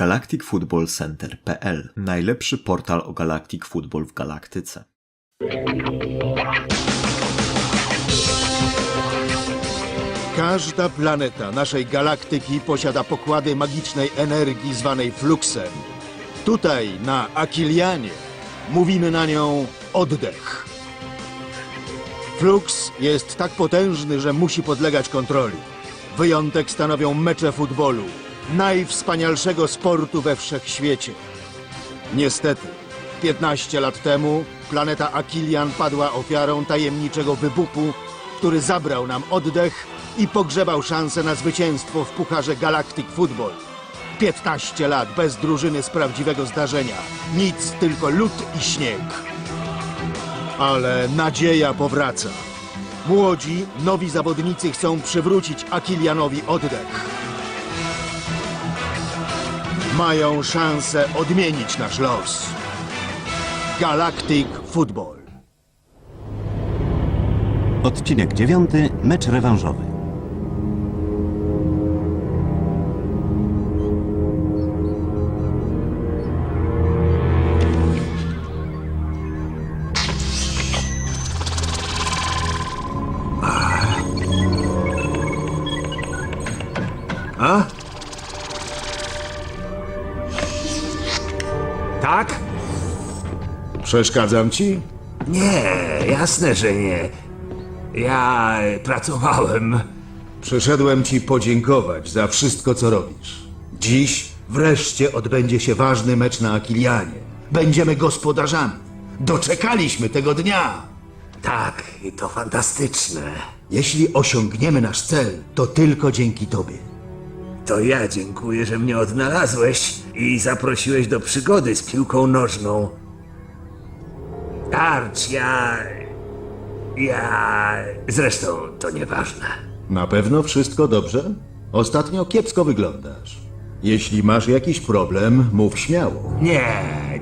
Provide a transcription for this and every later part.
galacticfootballcenter.pl Najlepszy portal o Galactic Football w galaktyce. Każda planeta naszej galaktyki posiada pokłady magicznej energii zwanej fluxem. Tutaj, na Akilianie, mówimy na nią oddech. Flux jest tak potężny, że musi podlegać kontroli. Wyjątek stanowią mecze futbolu, najwspanialszego sportu we wszechświecie. Niestety, 15 lat temu planeta Akilian padła ofiarą tajemniczego wybuchu, który zabrał nam oddech i pogrzebał szansę na zwycięstwo w Pucharze Galactic Football. 15 lat bez drużyny z prawdziwego zdarzenia. Nic, tylko lód i śnieg. Ale nadzieja powraca. Młodzi, nowi zawodnicy chcą przywrócić Akilianowi oddech. Mają szansę odmienić nasz los. Galactic Football. Odcinek 9. Mecz rewanżowy. Tak? Przeszkadzam ci? Nie, jasne, że nie. Ja pracowałem. Przyszedłem ci podziękować za wszystko, co robisz. Dziś wreszcie odbędzie się ważny mecz na Akilianie. Będziemy gospodarzami. Doczekaliśmy tego dnia. Tak, i to fantastyczne. Jeśli osiągniemy nasz cel, to tylko dzięki tobie. To ja dziękuję, że mnie odnalazłeś i zaprosiłeś do przygody z piłką nożną. Arch, ja. Ja. Zresztą to nieważne. Na pewno wszystko dobrze? Ostatnio kiepsko wyglądasz. Jeśli masz jakiś problem, mów śmiało. Nie,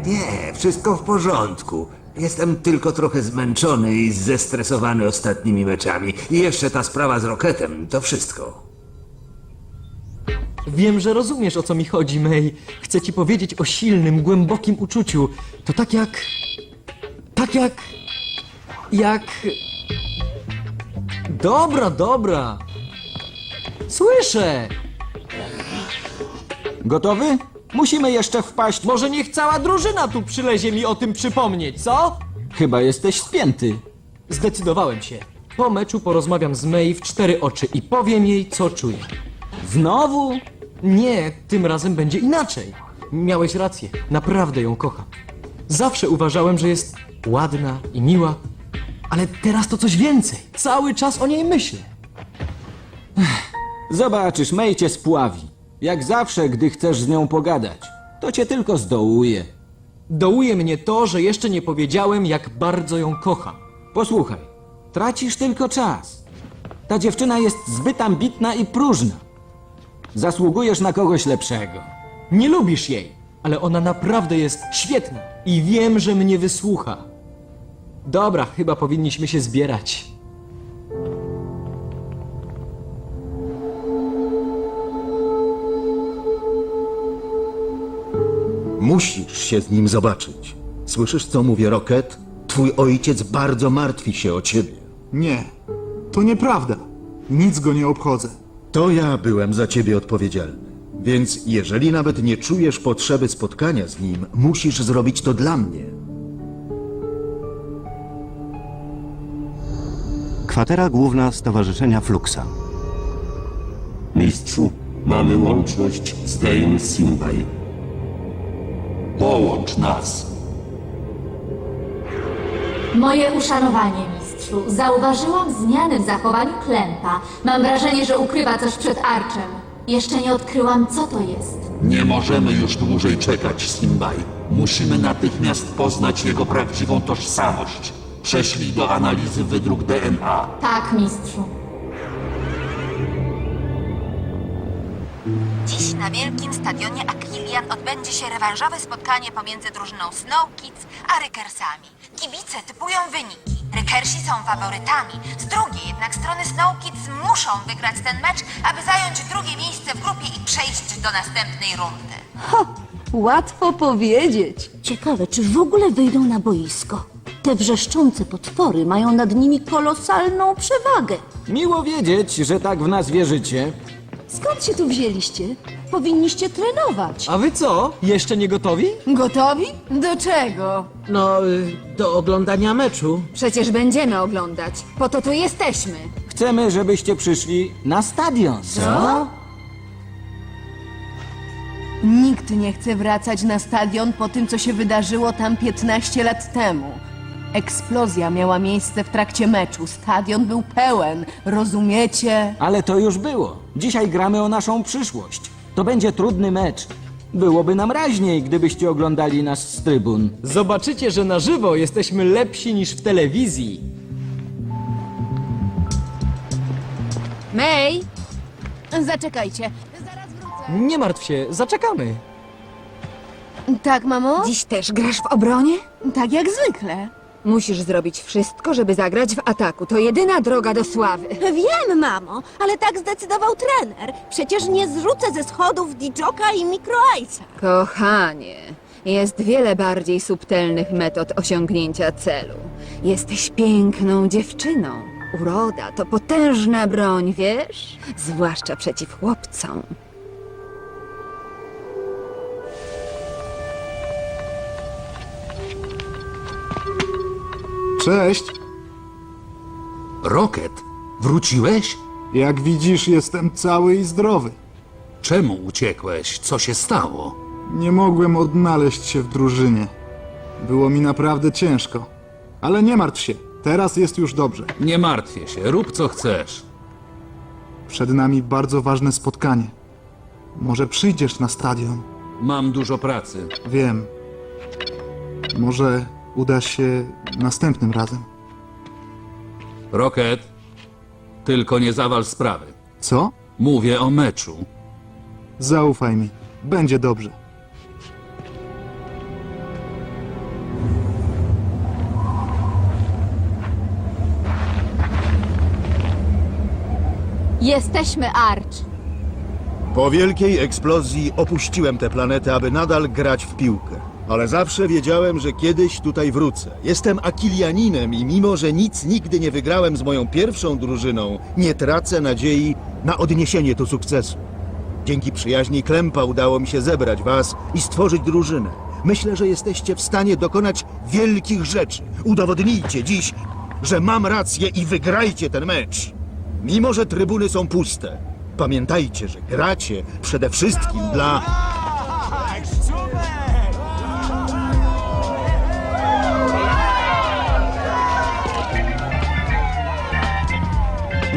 nie, wszystko w porządku. Jestem tylko trochę zmęczony i zestresowany ostatnimi meczami. I jeszcze ta sprawa z Roketem, to wszystko. Wiem, że rozumiesz o co mi chodzi, May. Chcę ci powiedzieć o silnym, głębokim uczuciu. To tak jak. Tak jak. Jak. Dobra, dobra. Słyszę! Gotowy? Musimy jeszcze wpaść. Może niech cała drużyna tu przylezie mi o tym przypomnieć, co? Chyba jesteś spięty. Zdecydowałem się. Po meczu porozmawiam z May w cztery oczy i powiem jej, co czuję. Znowu? Nie, tym razem będzie inaczej. Miałeś rację, naprawdę ją kocham. Zawsze uważałem, że jest ładna i miła, ale teraz to coś więcej. Cały czas o niej myślę. Zobaczysz, May cię spławi. Jak zawsze, gdy chcesz z nią pogadać. To cię tylko zdołuje. Dołuje mnie to, że jeszcze nie powiedziałem, jak bardzo ją kocham. Posłuchaj, tracisz tylko czas. Ta dziewczyna jest zbyt ambitna i próżna. Zasługujesz na kogoś lepszego. Nie lubisz jej, ale ona naprawdę jest świetna i wiem, że mnie wysłucha. Dobra, chyba powinniśmy się zbierać. Musisz się z nim zobaczyć. Słyszysz, co mówi Rocket? Twój ojciec bardzo martwi się o ciebie. Nie, to nieprawda. Nic go nie obchodzę. To ja byłem za ciebie odpowiedzialny. Więc jeżeli nawet nie czujesz potrzeby spotkania z nim, musisz zrobić to dla mnie. Kwatera główna Stowarzyszenia Fluxa. Mistrzu, mamy łączność z Dane Simbay. Połącz nas. Moje uszanowanie, mistrzu. Zauważyłam zmiany w zachowaniu Klempa. Mam wrażenie, że ukrywa coś przed Arczem. Jeszcze nie odkryłam, co to jest. Nie możemy już dłużej czekać, Simbay. Musimy natychmiast poznać jego prawdziwą tożsamość. Prześlij do analizy wydruk DNA. Tak, mistrzu. Dziś na wielkim stadionie Aquilian odbędzie się rewanżowe spotkanie pomiędzy drużyną Snow Kids a Rykersami. Kibice typują wyniki. Rykersi są faworytami. Z drugiej jednak strony Snow Kids muszą wygrać ten mecz, aby zająć drugie miejsce w grupie i przejść do następnej rundy. Łatwo powiedzieć. Ciekawe, czy w ogóle wyjdą na boisko. Te wrzeszczące potwory mają nad nimi kolosalną przewagę. Miło wiedzieć, że tak w nas wierzycie. Skąd się tu wzięliście? Powinniście trenować. A wy co? Jeszcze nie gotowi? Gotowi? Do czego? No, y, do oglądania meczu. Przecież będziemy oglądać. Po to tu jesteśmy. Chcemy, żebyście przyszli na stadion. Co? Nikt nie chce wracać na stadion po tym, co się wydarzyło tam 15 lat temu. Eksplozja miała miejsce w trakcie meczu. Stadion był pełen. Rozumiecie? Ale to już było. Dzisiaj gramy o naszą przyszłość. To będzie trudny mecz. Byłoby nam raźniej, gdybyście oglądali nas z trybun. Zobaczycie, że na żywo jesteśmy lepsi niż w telewizji. May! Zaczekajcie. Zaraz wrócę. Nie martw się, zaczekamy. Tak, mamo? Dziś też grasz w obronie? Tak jak zwykle. Musisz zrobić wszystko, żeby zagrać w ataku. To jedyna droga do sławy. Wiem, mamo, ale tak zdecydował trener. Przecież nie zrzucę ze schodów Dijoka i Microice'a. Kochanie, jest wiele bardziej subtelnych metod osiągnięcia celu. Jesteś piękną dziewczyną. Uroda to potężna broń, wiesz? Zwłaszcza przeciw chłopcom. Cześć. Rocket, wróciłeś? Jak widzisz, jestem cały i zdrowy. Czemu uciekłeś? Co się stało? Nie mogłem odnaleźć się w drużynie. Było mi naprawdę ciężko. Ale nie martw się, teraz jest już dobrze. Nie martwię się, rób co chcesz. Przed nami bardzo ważne spotkanie. Może przyjdziesz na stadion? Mam dużo pracy. Wiem. Może uda się następnym razem. Rocket, tylko nie zawal sprawy. Co? Mówię o meczu. Zaufaj mi. Będzie dobrze. Jesteśmy Arch. Po wielkiej eksplozji opuściłem tę planetę, aby nadal grać w piłkę. Ale zawsze wiedziałem, że kiedyś tutaj wrócę. Jestem Akilianinem i mimo, że nic nigdy nie wygrałem z moją pierwszą drużyną, nie tracę nadziei na odniesienie tu sukcesu. Dzięki przyjaźni Klempa udało mi się zebrać was i stworzyć drużynę. Myślę, że jesteście w stanie dokonać wielkich rzeczy. Udowodnijcie dziś, że mam rację i wygrajcie ten mecz. Mimo, że trybuny są puste, pamiętajcie, że gracie przede wszystkim dla...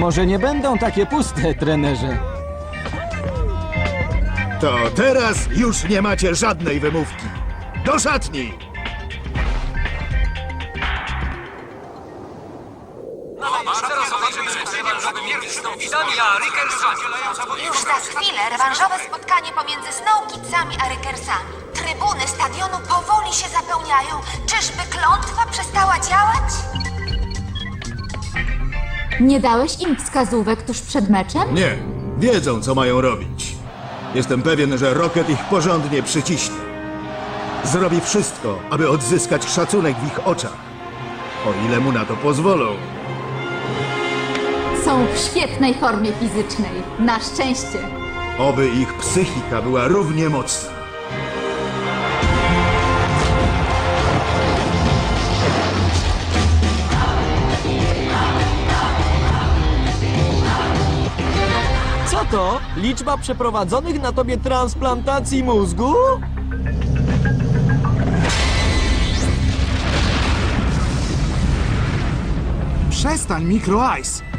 Może nie będą takie puste, trenerze. To teraz już nie macie żadnej wymówki. Do szatni! Już za chwilę rewanżowe spotkanie pomiędzy Snow Kidsami a Rykersami. Trybuny stadionu powoli się zapełniają. Czyżby klątwa przestała działać? Nie dałeś im wskazówek tuż przed meczem? Nie, wiedzą co mają robić. Jestem pewien, że Rocket ich porządnie przyciśnie. Zrobi wszystko, aby odzyskać szacunek w ich oczach. O ile mu na to pozwolą. Są w świetnej formie fizycznej. Na szczęście. Oby ich psychika była równie mocna. To? Liczba przeprowadzonych na tobie transplantacji mózgu? Przestań, Micro Ice!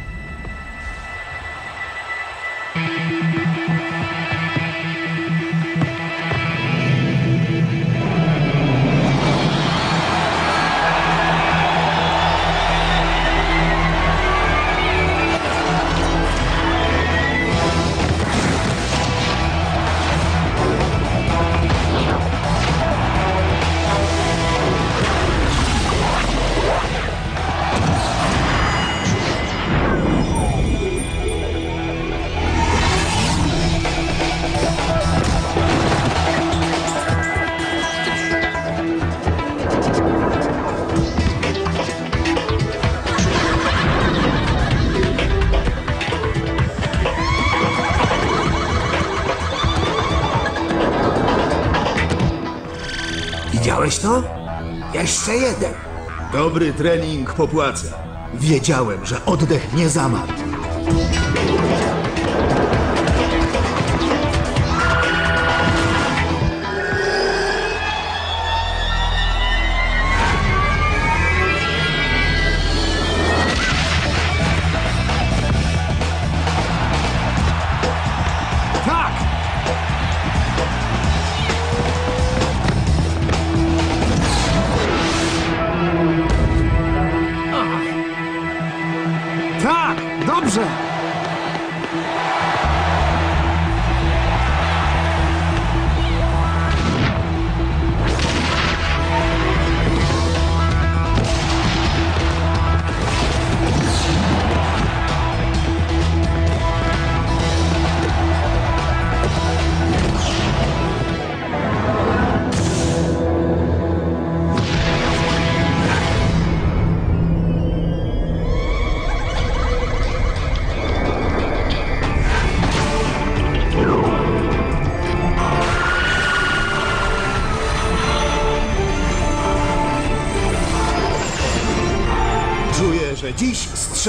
Dobry trening popłaca. Wiedziałem, że oddech nie zamarł.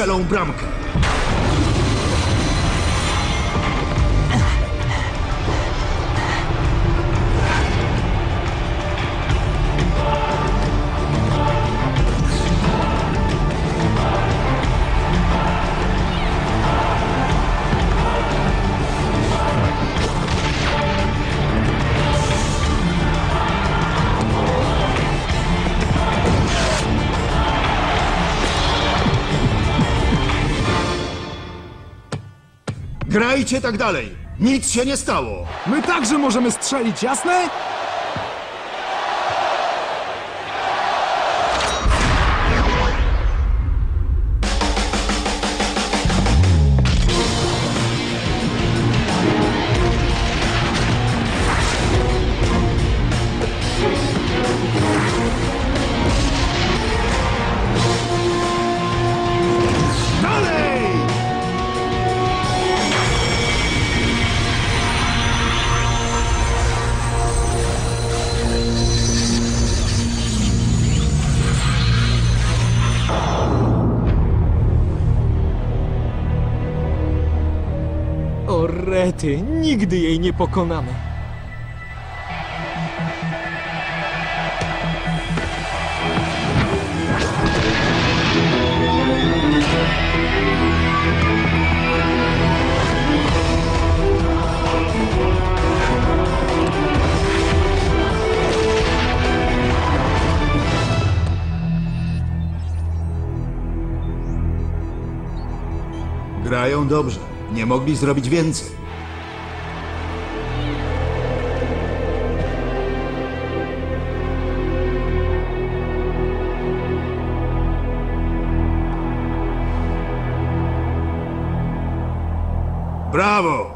Strzelą bramkę. Grajcie tak dalej. Nic się nie stało. My także możemy strzelić, jasne? Rety, nigdy jej nie pokonamy. Grają dobrze. Nie mogli zrobić więcej.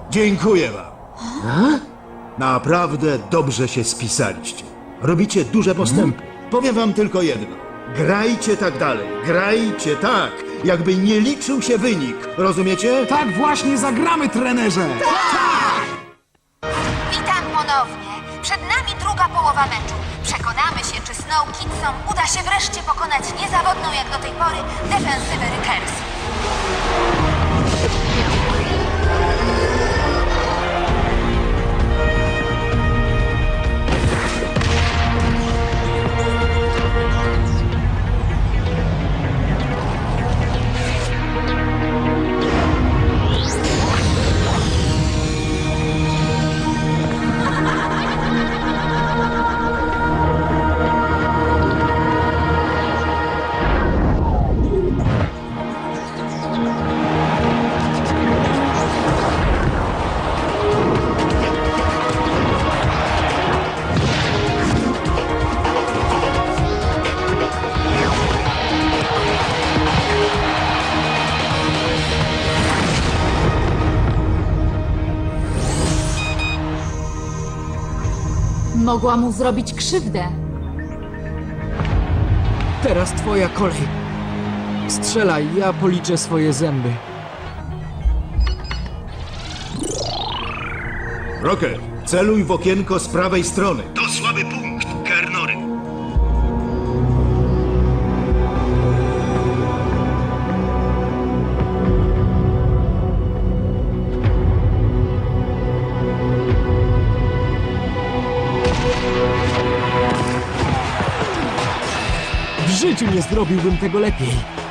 Dziękuję wam. Naprawdę dobrze się spisaliście. Robicie duże postępy. Powiem wam tylko jedno. Grajcie tak dalej. Grajcie tak, jakby nie liczył się wynik. Rozumiecie? Tak właśnie zagramy, trenerze! Witam ponownie. Przed nami druga połowa meczu. Przekonamy się, czy Snow Kidsom uda się wreszcie pokonać niezawodną jak do tej pory defensywę Rykersów. Mogła mu zrobić krzywdę. Teraz twoja kolej. Strzelaj, ja policzę swoje zęby. Rocker, celuj w okienko z prawej strony. To życiu nie zrobiłbym tego lepiej.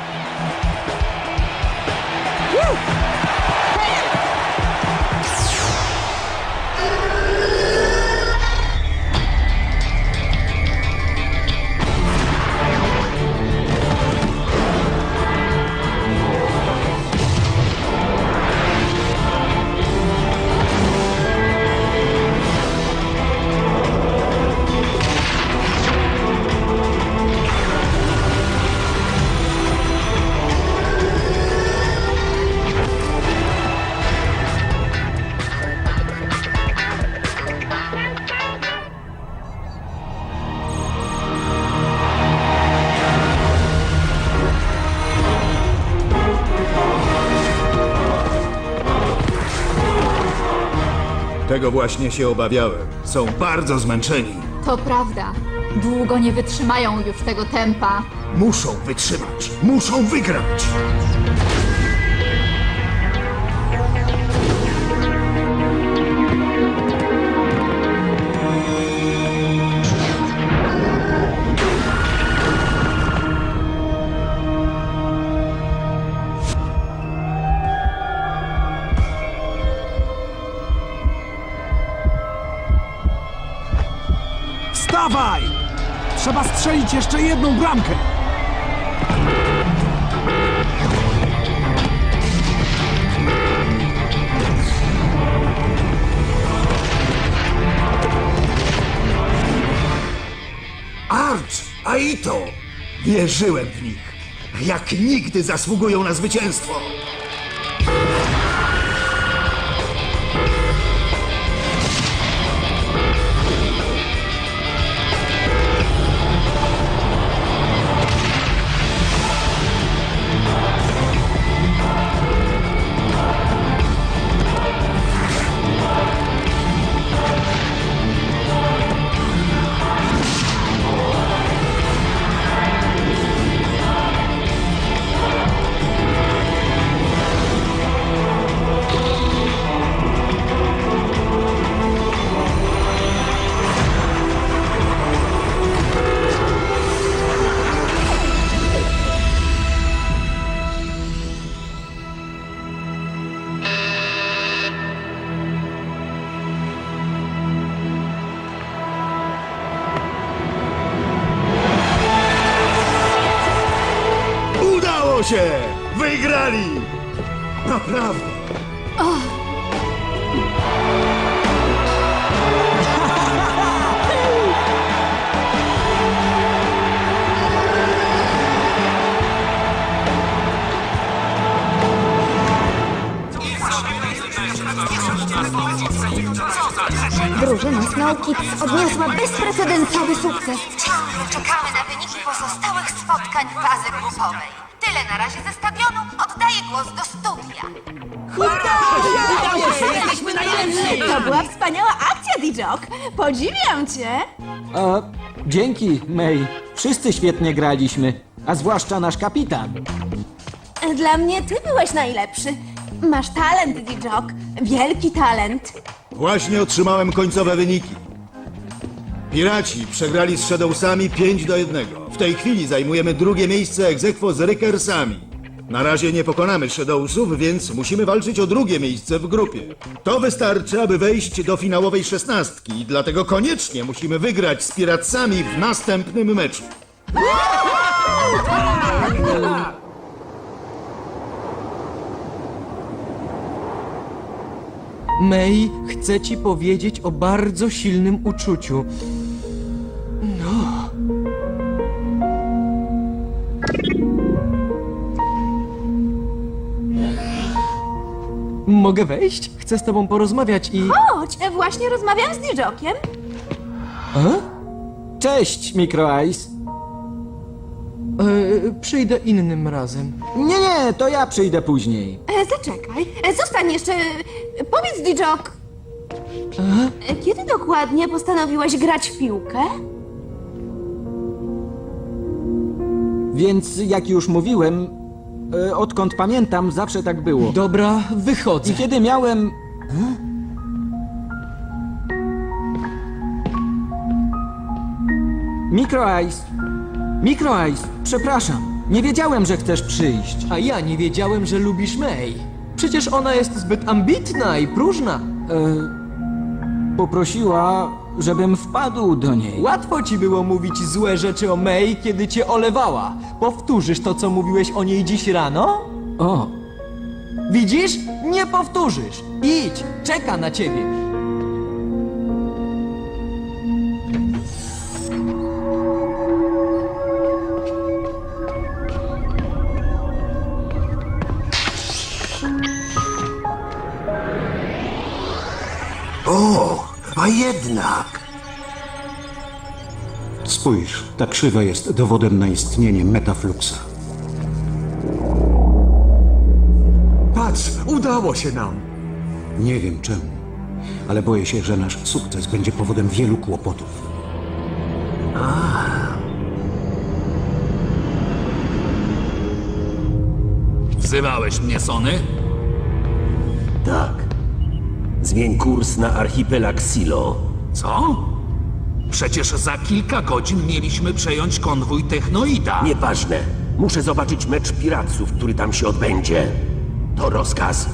Właśnie się obawiałem. Są bardzo zmęczeni. To prawda. Długo nie wytrzymają już tego tempa. Muszą wytrzymać. Muszą wygrać. Jeszcze jedną bramkę. Arch, Aito! Wierzyłem w nich. Jak nigdy zasługują na zwycięstwo. Kids odniosła bezprecedensowy sukces. Ciągle czekamy na wyniki pozostałych spotkań fazy grupowej. Tyle na razie ze stadionu. Oddaję głos do studia. To była wspaniała akcja, Dijok. Podziwiam cię. A, dzięki, May. Wszyscy świetnie graliśmy, a zwłaszcza nasz kapitan. Dla mnie ty byłeś najlepszy. Masz talent, Dijok. Wielki talent. Właśnie otrzymałem końcowe wyniki. Piraci przegrali z Shadowsami 5 do 1. W tej chwili zajmujemy drugie miejsce aequo z Rickersami. Na razie nie pokonamy Shadowsów, więc musimy walczyć o drugie miejsce w grupie. To wystarczy, aby wejść do finałowej szesnastki, dlatego koniecznie musimy wygrać z Piratsami w następnym meczu. May chce ci powiedzieć o bardzo silnym uczuciu. Mogę wejść? Chcę z tobą porozmawiać i... Chodź, właśnie rozmawiam z Dijokiem. Cześć, Micro Ice. E, przyjdę innym razem. Nie, nie, to ja przyjdę później. E, zaczekaj, e, zostań jeszcze. E, Powiedz, Dijok. E, Kiedy dokładnie postanowiłeś grać w piłkę? Więc, jak już mówiłem, e, odkąd pamiętam, zawsze tak było. Dobra, wychodzę. I kiedy miałem. Micro Ice. Mikro Ice, przepraszam. Nie wiedziałem, że chcesz przyjść. A ja nie wiedziałem, że lubisz May. Przecież ona jest zbyt ambitna i próżna. E, poprosiła, żebym wpadł do niej. Łatwo ci było mówić złe rzeczy o May, kiedy cię olewała. Powtórzysz to, co mówiłeś o niej dziś rano? O, Widzisz? Nie powtórzysz. Idź, czeka na ciebie. O, a jednak! Spójrz, ta krzywa jest dowodem na istnienie metafluxa. Patrz, udało się nam! Nie wiem czemu, ale boję się, że nasz sukces będzie powodem wielu kłopotów. Wzywałeś mnie, Sony? Tak. Zmień kurs na archipelag Silo. Co? Przecież za kilka godzin mieliśmy przejąć konwój Technoida. Nieważne. Muszę zobaczyć mecz piratów, który tam się odbędzie. To rozkaz.